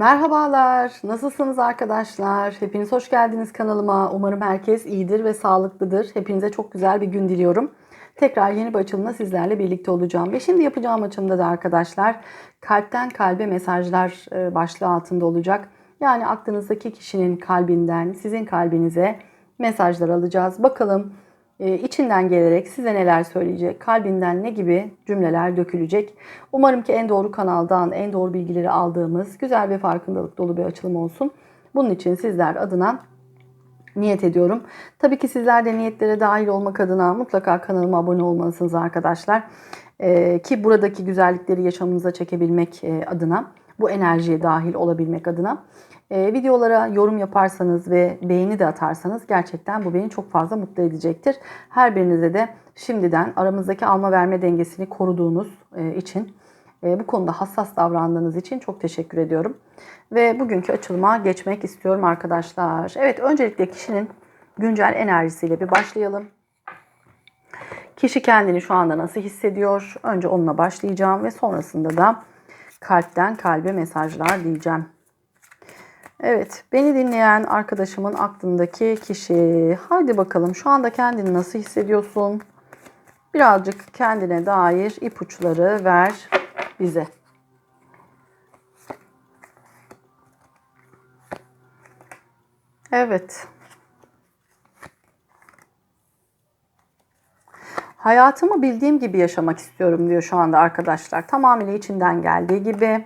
Merhabalar, nasılsınız arkadaşlar? Hepiniz hoş geldiniz kanalıma. Umarım herkes iyidir ve sağlıklıdır. Hepinize çok güzel bir gün diliyorum. Tekrar yeni bir açılımla sizlerle birlikte olacağım. Ve şimdi yapacağım açılımda da arkadaşlar kalpten kalbe mesajlar e, başlığı altında olacak. Yani aklınızdaki kişinin kalbinden sizin kalbinize mesajlar alacağız. Bakalım içinden gelerek size neler söyleyecek, kalbinden ne gibi cümleler dökülecek. Umarım ki en doğru kanaldan en doğru bilgileri aldığımız güzel ve farkındalık dolu bir açılım olsun. Bunun için sizler adına niyet ediyorum. Tabii ki sizler de niyetlere dahil olmak adına mutlaka kanalıma abone olmalısınız arkadaşlar. Ee, ki buradaki güzellikleri yaşamınıza çekebilmek e, adına, bu enerjiye dahil olabilmek adına. E, videolara yorum yaparsanız ve beğeni de atarsanız gerçekten bu beni çok fazla mutlu edecektir. Her birinize de şimdiden aramızdaki alma verme dengesini koruduğunuz e, için e, bu konuda hassas davrandığınız için çok teşekkür ediyorum. Ve bugünkü açılıma geçmek istiyorum arkadaşlar. Evet öncelikle kişinin güncel enerjisiyle bir başlayalım. Kişi kendini şu anda nasıl hissediyor? Önce onunla başlayacağım ve sonrasında da kalpten kalbe mesajlar diyeceğim. Evet, beni dinleyen arkadaşımın aklındaki kişi. Haydi bakalım şu anda kendini nasıl hissediyorsun? Birazcık kendine dair ipuçları ver bize. Evet. Hayatımı bildiğim gibi yaşamak istiyorum diyor şu anda arkadaşlar. Tamamıyla içinden geldiği gibi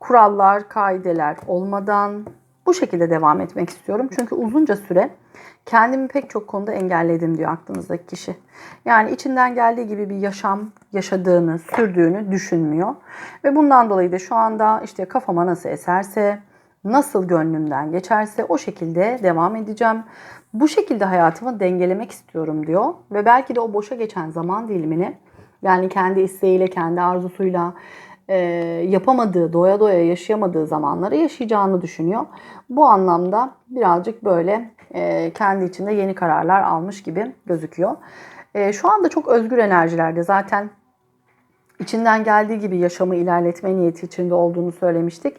kurallar, kaideler olmadan bu şekilde devam etmek istiyorum. Çünkü uzunca süre kendimi pek çok konuda engelledim diyor aklınızdaki kişi. Yani içinden geldiği gibi bir yaşam yaşadığını, sürdüğünü düşünmüyor. Ve bundan dolayı da şu anda işte kafama nasıl eserse, nasıl gönlümden geçerse o şekilde devam edeceğim. Bu şekilde hayatımı dengelemek istiyorum diyor. Ve belki de o boşa geçen zaman dilimini yani kendi isteğiyle, kendi arzusuyla e, yapamadığı, doya doya yaşayamadığı zamanları yaşayacağını düşünüyor. Bu anlamda birazcık böyle e, kendi içinde yeni kararlar almış gibi gözüküyor. E, şu anda çok özgür enerjilerde zaten içinden geldiği gibi yaşamı ilerletme niyeti içinde olduğunu söylemiştik.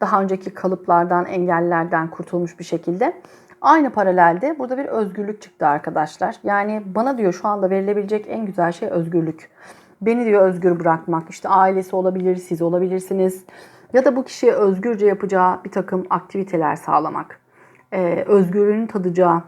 Daha önceki kalıplardan, engellerden kurtulmuş bir şekilde. Aynı paralelde burada bir özgürlük çıktı arkadaşlar. Yani bana diyor şu anda verilebilecek en güzel şey özgürlük. Beni diyor özgür bırakmak. İşte ailesi olabilir, siz olabilirsiniz. Ya da bu kişiye özgürce yapacağı bir takım aktiviteler sağlamak. Ee, özgürlüğünü tadacağı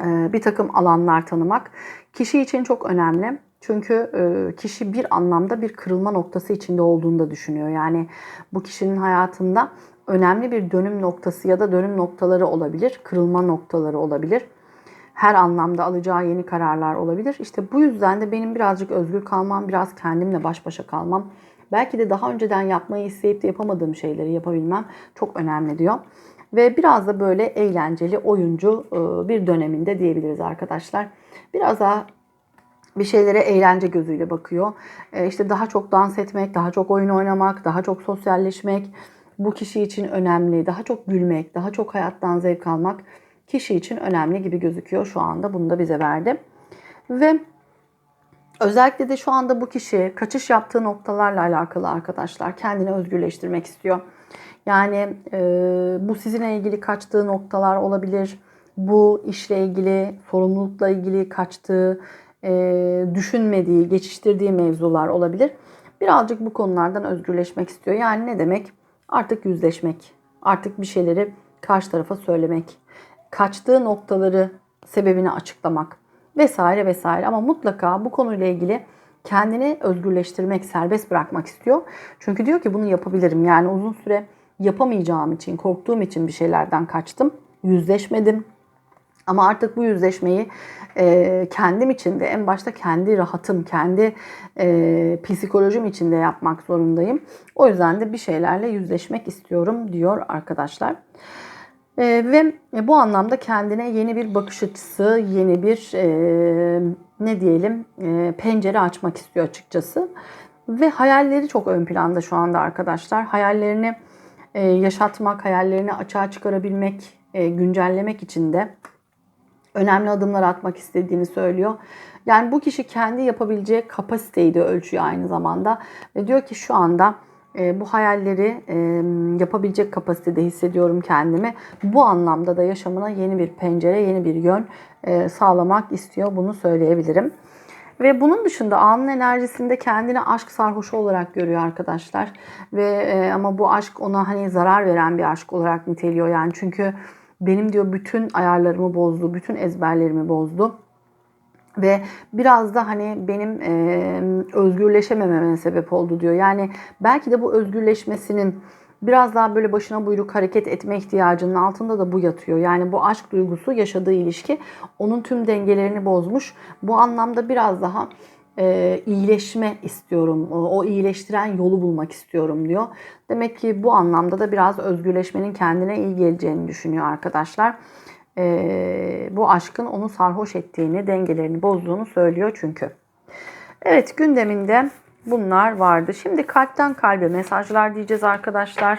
e, bir takım alanlar tanımak kişi için çok önemli. Çünkü e, kişi bir anlamda bir kırılma noktası içinde olduğunu da düşünüyor. Yani bu kişinin hayatında önemli bir dönüm noktası ya da dönüm noktaları olabilir, kırılma noktaları olabilir. Her anlamda alacağı yeni kararlar olabilir. İşte bu yüzden de benim birazcık özgür kalmam, biraz kendimle baş başa kalmam, belki de daha önceden yapmayı isteyip de yapamadığım şeyleri yapabilmem çok önemli diyor. Ve biraz da böyle eğlenceli, oyuncu e, bir döneminde diyebiliriz arkadaşlar. Biraz daha bir şeylere eğlence gözüyle bakıyor. E, işte daha çok dans etmek, daha çok oyun oynamak, daha çok sosyalleşmek bu kişi için önemli. Daha çok gülmek, daha çok hayattan zevk almak kişi için önemli gibi gözüküyor şu anda. Bunu da bize verdi. Ve özellikle de şu anda bu kişi kaçış yaptığı noktalarla alakalı arkadaşlar kendini özgürleştirmek istiyor. Yani e, bu sizinle ilgili kaçtığı noktalar olabilir. Bu işle ilgili, sorumlulukla ilgili kaçtığı, e, düşünmediği, geçiştirdiği mevzular olabilir. Birazcık bu konulardan özgürleşmek istiyor. Yani ne demek? Artık yüzleşmek, artık bir şeyleri karşı tarafa söylemek, kaçtığı noktaları sebebini açıklamak vesaire vesaire. Ama mutlaka bu konuyla ilgili kendini özgürleştirmek, serbest bırakmak istiyor. Çünkü diyor ki bunu yapabilirim. Yani uzun süre yapamayacağım için, korktuğum için bir şeylerden kaçtım. Yüzleşmedim. Ama artık bu yüzleşmeyi e, kendim için de en başta kendi rahatım, kendi e, psikolojim için de yapmak zorundayım. O yüzden de bir şeylerle yüzleşmek istiyorum diyor arkadaşlar. E, ve bu anlamda kendine yeni bir bakış açısı, yeni bir e, ne diyelim e, pencere açmak istiyor açıkçası. Ve hayalleri çok ön planda şu anda arkadaşlar. Hayallerini e, yaşatmak, hayallerini açığa çıkarabilmek, e, güncellemek için de önemli adımlar atmak istediğini söylüyor. Yani bu kişi kendi yapabileceği kapasiteyi de ölçüyor aynı zamanda. Ve diyor ki şu anda bu hayalleri e, yapabilecek kapasitede hissediyorum kendimi. Bu anlamda da yaşamına yeni bir pencere, yeni bir yön e, sağlamak istiyor. Bunu söyleyebilirim. Ve bunun dışında anın enerjisinde kendini aşk sarhoşu olarak görüyor arkadaşlar. Ve e, ama bu aşk ona hani zarar veren bir aşk olarak niteliyor yani. Çünkü benim diyor bütün ayarlarımı bozdu, bütün ezberlerimi bozdu. Ve biraz da hani benim e, özgürleşemememe sebep oldu diyor. Yani belki de bu özgürleşmesinin biraz daha böyle başına buyruk hareket etme ihtiyacının altında da bu yatıyor. Yani bu aşk duygusu yaşadığı ilişki onun tüm dengelerini bozmuş. Bu anlamda biraz daha e, iyileşme istiyorum. O, o iyileştiren yolu bulmak istiyorum diyor. Demek ki bu anlamda da biraz özgürleşmenin kendine iyi geleceğini düşünüyor arkadaşlar. E, bu aşkın onu sarhoş ettiğini, dengelerini bozduğunu söylüyor çünkü. Evet gündeminde bunlar vardı. Şimdi kalpten kalbe mesajlar diyeceğiz arkadaşlar.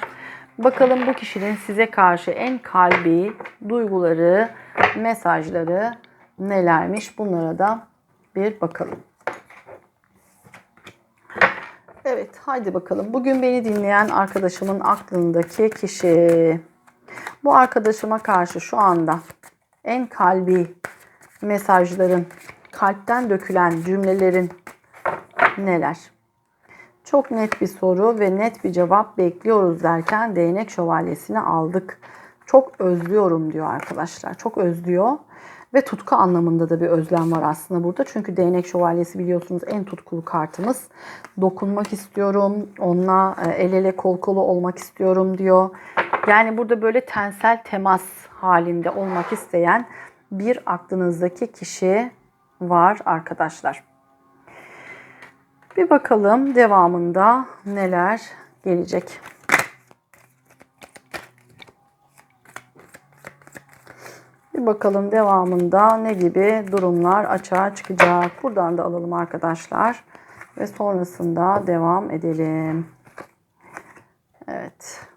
Bakalım bu kişinin size karşı en kalbi duyguları, mesajları nelermiş bunlara da bir bakalım. Evet haydi bakalım. Bugün beni dinleyen arkadaşımın aklındaki kişi. Bu arkadaşıma karşı şu anda en kalbi mesajların, kalpten dökülen cümlelerin neler? Çok net bir soru ve net bir cevap bekliyoruz derken değnek şövalyesini aldık. Çok özlüyorum diyor arkadaşlar. Çok özlüyor. Ve tutku anlamında da bir özlem var aslında burada. Çünkü değnek şövalyesi biliyorsunuz en tutkulu kartımız. Dokunmak istiyorum, onunla e, el ele kol kola olmak istiyorum diyor. Yani burada böyle tensel temas halinde olmak isteyen bir aklınızdaki kişi var arkadaşlar. Bir bakalım devamında neler gelecek. Bir bakalım devamında ne gibi durumlar açığa çıkacak. Buradan da alalım arkadaşlar. Ve sonrasında devam edelim. Evet.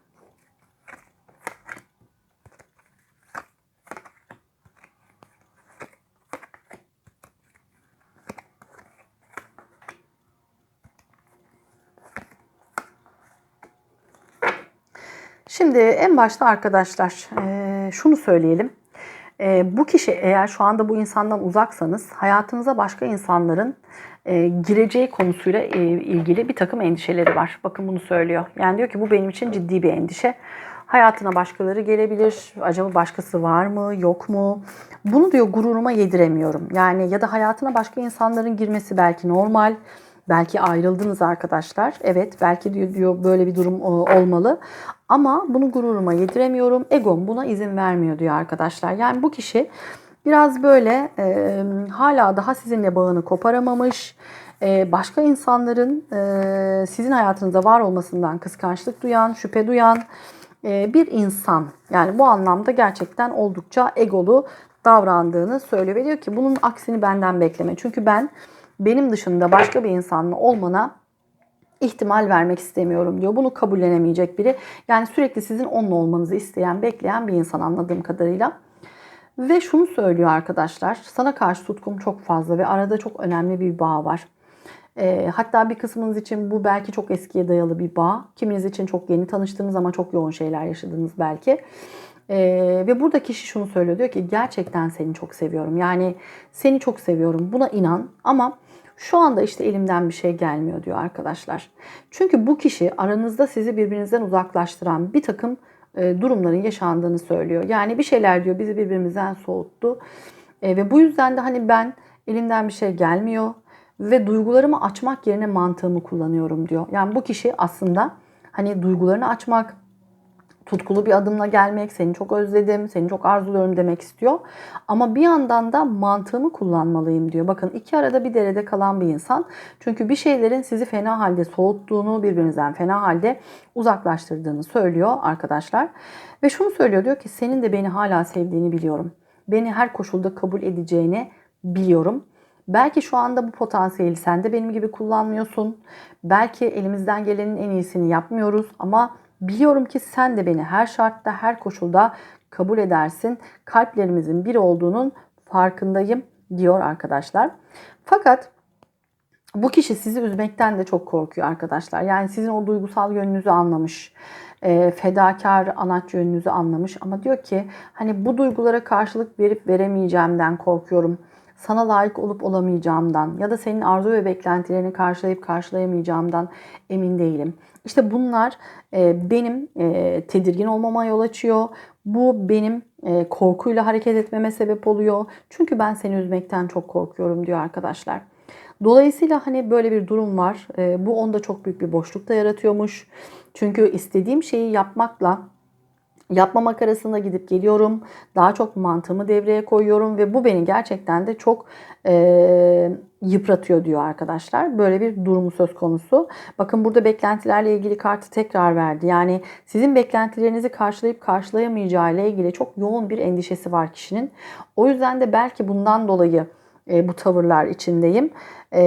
Şimdi en başta arkadaşlar şunu söyleyelim. Bu kişi eğer şu anda bu insandan uzaksanız hayatınıza başka insanların gireceği konusuyla ilgili bir takım endişeleri var. Bakın bunu söylüyor. Yani diyor ki bu benim için ciddi bir endişe. Hayatına başkaları gelebilir. Acaba başkası var mı, yok mu? Bunu diyor gururuma yediremiyorum. Yani ya da hayatına başka insanların girmesi belki normal. Belki ayrıldınız arkadaşlar. Evet belki diyor, diyor böyle bir durum olmalı. Ama bunu gururuma yediremiyorum. Egom buna izin vermiyor diyor arkadaşlar. Yani bu kişi biraz böyle e, hala daha sizinle bağını koparamamış. E, başka insanların e, sizin hayatınızda var olmasından kıskançlık duyan, şüphe duyan e, bir insan. Yani bu anlamda gerçekten oldukça egolu davrandığını söylüyor. Ve diyor ki bunun aksini benden bekleme. Çünkü ben benim dışında başka bir insanla olmana ihtimal vermek istemiyorum diyor. Bunu kabullenemeyecek biri. Yani sürekli sizin onunla olmanızı isteyen, bekleyen bir insan anladığım kadarıyla. Ve şunu söylüyor arkadaşlar. Sana karşı tutkum çok fazla ve arada çok önemli bir bağ var. E, hatta bir kısmınız için bu belki çok eskiye dayalı bir bağ. Kiminiz için çok yeni tanıştığınız ama çok yoğun şeyler yaşadınız belki. E, ve burada kişi şunu söylüyor. Diyor ki gerçekten seni çok seviyorum. Yani seni çok seviyorum. Buna inan ama şu anda işte elimden bir şey gelmiyor diyor arkadaşlar. Çünkü bu kişi aranızda sizi birbirinizden uzaklaştıran bir takım e, durumların yaşandığını söylüyor. Yani bir şeyler diyor bizi birbirimizden soğuttu. E, ve bu yüzden de hani ben elimden bir şey gelmiyor ve duygularımı açmak yerine mantığımı kullanıyorum diyor. Yani bu kişi aslında hani duygularını açmak, tutkulu bir adımla gelmek, seni çok özledim, seni çok arzuluyorum demek istiyor. Ama bir yandan da mantığımı kullanmalıyım diyor. Bakın iki arada bir derede kalan bir insan. Çünkü bir şeylerin sizi fena halde soğuttuğunu, birbirinizden fena halde uzaklaştırdığını söylüyor arkadaşlar. Ve şunu söylüyor diyor ki senin de beni hala sevdiğini biliyorum. Beni her koşulda kabul edeceğini biliyorum. Belki şu anda bu potansiyeli sen de benim gibi kullanmıyorsun. Belki elimizden gelenin en iyisini yapmıyoruz ama Biliyorum ki sen de beni her şartta, her koşulda kabul edersin. Kalplerimizin bir olduğunun farkındayım diyor arkadaşlar. Fakat bu kişi sizi üzmekten de çok korkuyor arkadaşlar. Yani sizin o duygusal yönünüzü anlamış. E, fedakar anaç yönünüzü anlamış. Ama diyor ki hani bu duygulara karşılık verip veremeyeceğimden korkuyorum. Sana layık olup olamayacağımdan ya da senin arzu ve beklentilerini karşılayıp karşılayamayacağımdan emin değilim. İşte bunlar e, benim e, tedirgin olmama yol açıyor. Bu benim e, korkuyla hareket etmeme sebep oluyor. Çünkü ben seni üzmekten çok korkuyorum diyor arkadaşlar. Dolayısıyla hani böyle bir durum var. Bu onda çok büyük bir boşluk da yaratıyormuş. Çünkü istediğim şeyi yapmakla yapmamak arasında gidip geliyorum. Daha çok mantığımı devreye koyuyorum ve bu beni gerçekten de çok e, yıpratıyor diyor arkadaşlar. Böyle bir durumu söz konusu. Bakın burada beklentilerle ilgili kartı tekrar verdi. Yani sizin beklentilerinizi karşılayıp karşılayamayacağı ile ilgili çok yoğun bir endişesi var kişinin. O yüzden de belki bundan dolayı e, bu tavırlar içindeyim. E,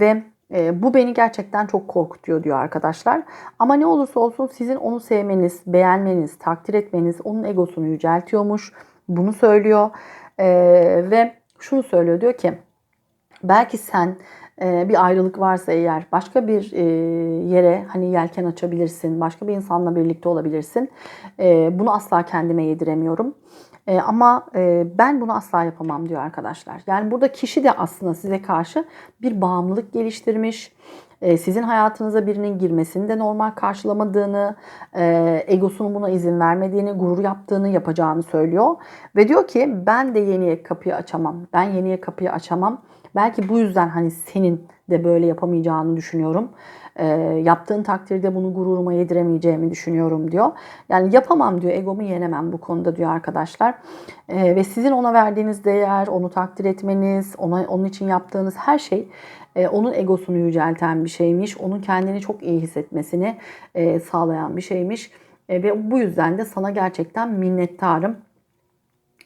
ve e, bu beni gerçekten çok korkutuyor diyor arkadaşlar. Ama ne olursa olsun sizin onu sevmeniz, beğenmeniz, takdir etmeniz onun egosunu yüceltiyormuş. Bunu söylüyor. E, ve şunu söylüyor diyor ki belki sen e, bir ayrılık varsa eğer başka bir e, yere hani yelken açabilirsin, başka bir insanla birlikte olabilirsin. E, bunu asla kendime yediremiyorum. E, ama e, ben bunu asla yapamam diyor arkadaşlar. Yani burada kişi de aslında size karşı bir bağımlılık geliştirmiş. E, sizin hayatınıza birinin girmesini de normal karşılamadığını, e, egosunun buna izin vermediğini, gurur yaptığını, yapacağını söylüyor. Ve diyor ki ben de yeniye kapıyı açamam. Ben yeniye kapıyı açamam. Belki bu yüzden hani senin de böyle yapamayacağını düşünüyorum. E, yaptığın takdirde bunu gururuma yediremeyeceğimi düşünüyorum diyor. Yani yapamam diyor, egomu yenemem bu konuda diyor arkadaşlar. E, ve sizin ona verdiğiniz değer, onu takdir etmeniz, ona onun için yaptığınız her şey e, onun egosunu yücelten bir şeymiş. Onun kendini çok iyi hissetmesini e, sağlayan bir şeymiş. E, ve bu yüzden de sana gerçekten minnettarım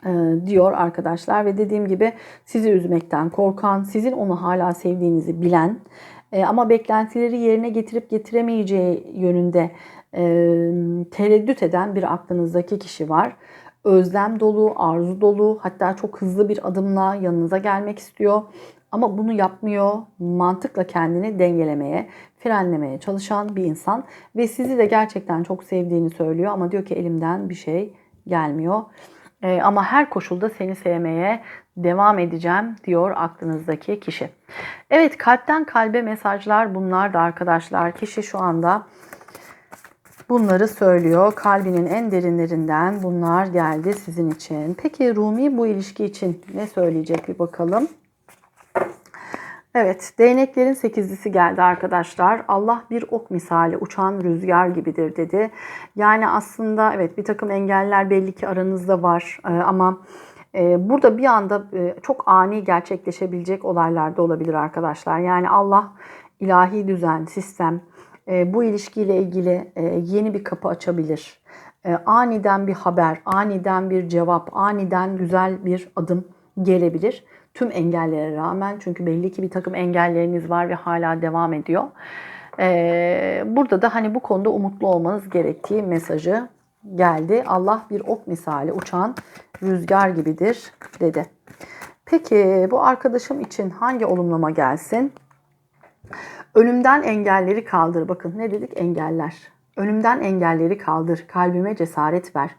e, diyor arkadaşlar ve dediğim gibi sizi üzmekten korkan, sizin onu hala sevdiğinizi bilen e, ama beklentileri yerine getirip getiremeyeceği yönünde e, tereddüt eden bir aklınızdaki kişi var. Özlem dolu, arzu dolu, hatta çok hızlı bir adımla yanınıza gelmek istiyor. Ama bunu yapmıyor. Mantıkla kendini dengelemeye, frenlemeye çalışan bir insan ve sizi de gerçekten çok sevdiğini söylüyor ama diyor ki elimden bir şey gelmiyor. E, ama her koşulda seni sevmeye devam edeceğim diyor aklınızdaki kişi. Evet kalpten kalbe mesajlar bunlar da arkadaşlar. Kişi şu anda bunları söylüyor. Kalbinin en derinlerinden bunlar geldi sizin için. Peki Rumi bu ilişki için ne söyleyecek bir bakalım. Evet, değneklerin sekizlisi geldi arkadaşlar. Allah bir ok misali uçan rüzgar gibidir dedi. Yani aslında evet bir takım engeller belli ki aranızda var ee, ama e, burada bir anda e, çok ani gerçekleşebilecek olaylar da olabilir arkadaşlar. Yani Allah ilahi düzen, sistem e, bu ilişkiyle ilgili yeni bir kapı açabilir. Aniden bir haber, aniden bir cevap, aniden güzel bir adım gelebilir tüm engellere rağmen çünkü belli ki bir takım engelleriniz var ve hala devam ediyor. Ee, burada da hani bu konuda umutlu olmanız gerektiği mesajı geldi. Allah bir ok misali uçan rüzgar gibidir dedi. Peki bu arkadaşım için hangi olumlama gelsin? Önümden engelleri kaldır. Bakın ne dedik? Engeller. Önümden engelleri kaldır. Kalbime cesaret ver.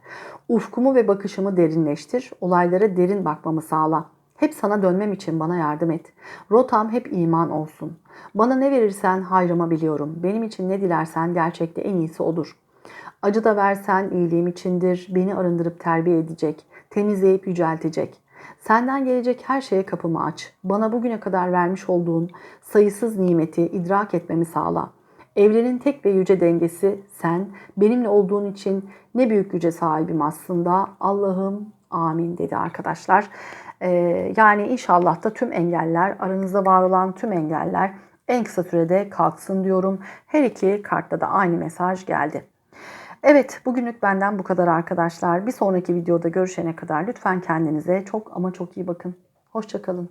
Ufkumu ve bakışımı derinleştir. Olaylara derin bakmamı sağla. Hep sana dönmem için bana yardım et. Rotam hep iman olsun. Bana ne verirsen hayrıma biliyorum. Benim için ne dilersen gerçekte en iyisi odur. Acı da versen iyiliğim içindir. Beni arındırıp terbiye edecek. Temizleyip yüceltecek. Senden gelecek her şeye kapımı aç. Bana bugüne kadar vermiş olduğun sayısız nimeti idrak etmemi sağla. Evrenin tek ve yüce dengesi sen. Benimle olduğun için ne büyük güce sahibim aslında. Allah'ım amin dedi arkadaşlar. Ee, yani inşallah da tüm engeller, aranızda var olan tüm engeller en kısa sürede kalksın diyorum. Her iki kartta da aynı mesaj geldi. Evet bugünlük benden bu kadar arkadaşlar. Bir sonraki videoda görüşene kadar lütfen kendinize çok ama çok iyi bakın. Hoşçakalın.